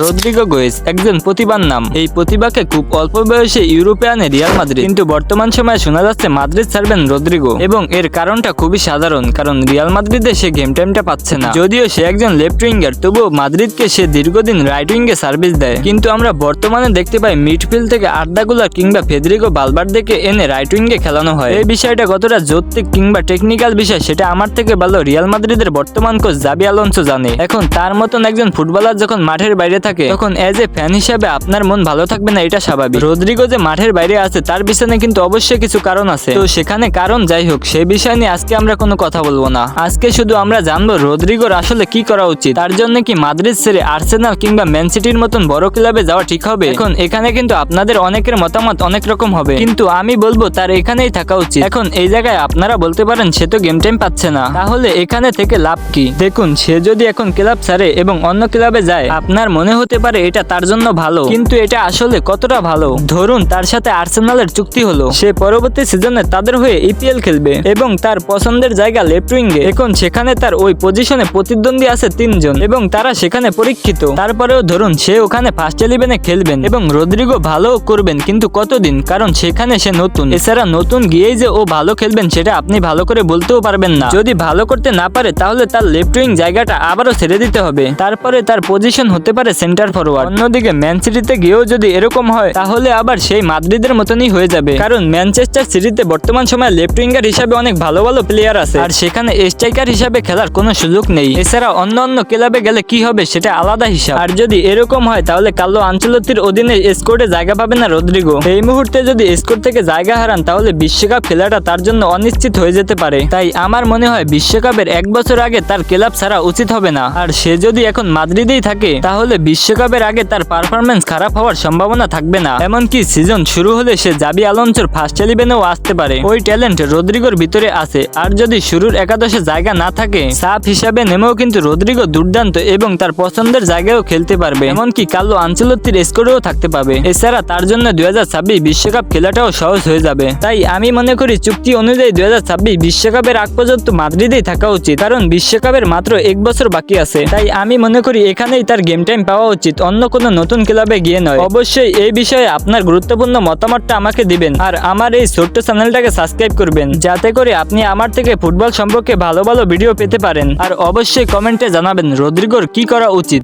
Rodrigo গোয়েস একজন প্রতিভার নাম। এই প্রতিভাকে খুব অল্প বয়সে ইউরোপে আনে রিয়াল মাদ্রিদ। কিন্তু বর্তমান সময়ে শোনা যাচ্ছে মাদ্রিদ ছাড়বেন রদ্রিগো এবং এর কারণটা খুবই সাধারণ, কারণ রিয়াল মাদ্রিদে সে গেম টাইমটা পাচ্ছে না। যদিও সে একজন লেফট উইঙ্গার তবুও মাদ্রিদকে সে দীর্ঘদিন রাইট উইঙ্গে সার্ভিস দেয়। কিন্তু আমরা বর্তমানে দেখতে পাই মিডফিল্ড থেকে আড্ডাগুলা কিংবা ফেদরিগো বালবার্দেকে এনে রাইট উইঙ্গে খেলানো হয়। এই বিষয়টা কতটা যৌক্তিক কিংবা টেকনিক্যাল বিষয়, সেটা আমার থেকে ভালো রিয়াল মাদ্রিদের বর্তমান কোচ জাবি আলোনসো জানে। এখন তার মতন একজন ফুটবলার যখন মাঠের বাইরে থাকে। তখন এজ এ ফ্যান হিসেবে আপনার মন ভালো থাকবে না, এটা স্বাভাবিক। রদ্রিগো যে মাঠের বাইরে আছে, তার পিছনে কিন্তু অবশ্যই কিছু কারণ আছে। তো সেখানে কারণ যাই হোক, সে বিষয় নিয়ে আজকে আমরা কোনো কথা বলব না। আজকে শুধু আমরা জানব রদ্রিগোর আসলে কি করা উচিত। তার জন্য কি মাদ্রিদ ছেড়ে আর্সেনাল কিংবা ম্যান সিটির মতন বড় ক্লাবে যাওয়া ঠিক হবে? এখন এখানে কিন্তু আপনাদের অনেকের মতামত অনেক রকম হবে। কিন্তু আমি বলব, তার এখানেই থাকা উচিত। এখন এই জায়গায় আপনারা বলতে পারেন, সে তো গেম টাইম পাচ্ছে না। তাহলে এখানে থেকে লাভ কি? দেখুন, সে যদি এখন ক্লাব ছাড়ে এবং অন্য ক্লাবে যায়, আপনার মনে হতে পারে এটা তার জন্য ভালো। কিন্তু এটা আসলে কতটা ভালো? ধরুন, তার সাথে আর্সেনালের চুক্তি হলো। সে পরবর্তী সিজনে তাদের হয়ে ইপিএল খেলবে এবং তার পছন্দের জায়গা লেফট উইঙ্গে এখন সেখানে তার ওই পজিশনে প্রতিদ্বন্দ্বী আছে তিনজন এবং তারা সেখানে পরীক্ষিত। তারপরেও ধরুন, সে ওখানে ফার্স্ট ইলেভেনে খেলবেন এবং রদ্রিগো ভালো করবেন কিন্তু কতদিন? কারণ সেখানে সে নতুন। এছাড়া নতুন গিয়েই যে ও ভালো খেলবেন সেটা আপনি ভালো করে বলতেও পারবেন না। যদি ভালো করতে না পারে, তাহলে তার লেফট উইং জায়গাটা আবারও ছেড়ে দিতে হবে। তারপরে তার পজিশন হতে পারে সেন্টার ফরওয়ার্ড অন্যদিকে ম্যান সিটিতে গিয়েও যদি এরকম হয়, তাহলে আবার সেই মাদ্রিদের মতনই হয়ে যাবে। কারণ ম্যানচেস্টার সিটিতে বর্তমান সময়ে লেফট উইঙ্গার হিসাবে অনেক ভালো ভালো প্লেয়ার আছে। আর সেখানে স্ট্রাইকার হিসাবে খেলার কোনো সুযোগ নেই। এছাড়া অন্য অন্য ক্লাবে গেলে কি হবে সেটা আলাদা হিসাব। আর যদি এরকম হয়, তাহলে কাল্লো আঞ্চলতির অধীনে স্কোরে জায়গা পাবে না রদ্রিগো। এই মুহূর্তে যদি স্কোর থেকে জায়গা হারান, তাহলে বিশ্বকাপ খেলাটা তার জন্য অনিশ্চিত হয়ে যেতে পারে। তাই আমার মনে হয় বিশ্বকাপের এক বছর আগে তার ক্লাব ছাড়া উচিত হবে না। আর সে যদি এখন মাদ্রিদেই থাকে, তাহলে বিশ্বকাপের আগে তার পারফরমেন্স খারাপ হওয়ার সম্ভাবনা থাকবে না। এমনকি সিজন শুরু হলে সে জাবি আলোনসোর ফার্স্ট ইলেভেনেও আসতে পারে। ওই ট্যালেন্ট রদ্রিগোর ভিতরে আছে। আর যদি শুরুর একাদশে জায়গা না থাকে, সাফ হিসাবে নেমেও কিন্তু রদ্রিগো দুর্দান্ত এবং তার পছন্দের জায়গায়ও খেলতে পারবে। এমনকি কালো আঞ্চলতির স্কোরেও থাকতে পারবে এছাড়া তার জন্য দুই বিশ্বকাপ খেলাটাও সহজ হয়ে যাবে। তাই আমি মনে করি চুক্তি অনুযায়ী দুই বিশ্বকাপের আগ পর্যন্ত মাদ্রিদেই থাকা উচিত। কারণ বিশ্বকাপের মাত্র এক বছর বাকি আছে। তাই আমি মনে করি এখানেই তার গেম টাইম পাওয়া উচিত। অন্য কোনো নতুন ক্লাবে গিয়ে নয়। অবশ্যই এই বিষয়ে আপনার গুরুত্বপূর্ণ মতামতটা আমাকে দিবেন। আর আমার এই ছোট্ট চ্যানেলটাকে সাবস্ক্রাইব করবেন। যাতে করে আপনি আমার থেকে ফুটবল সম্পর্কে ভালো ভালো ভিডিও পেতে পারেন। আর অবশ্যই কমেন্টে জানাবেন, রদ্রিগোর কি করা উচিত?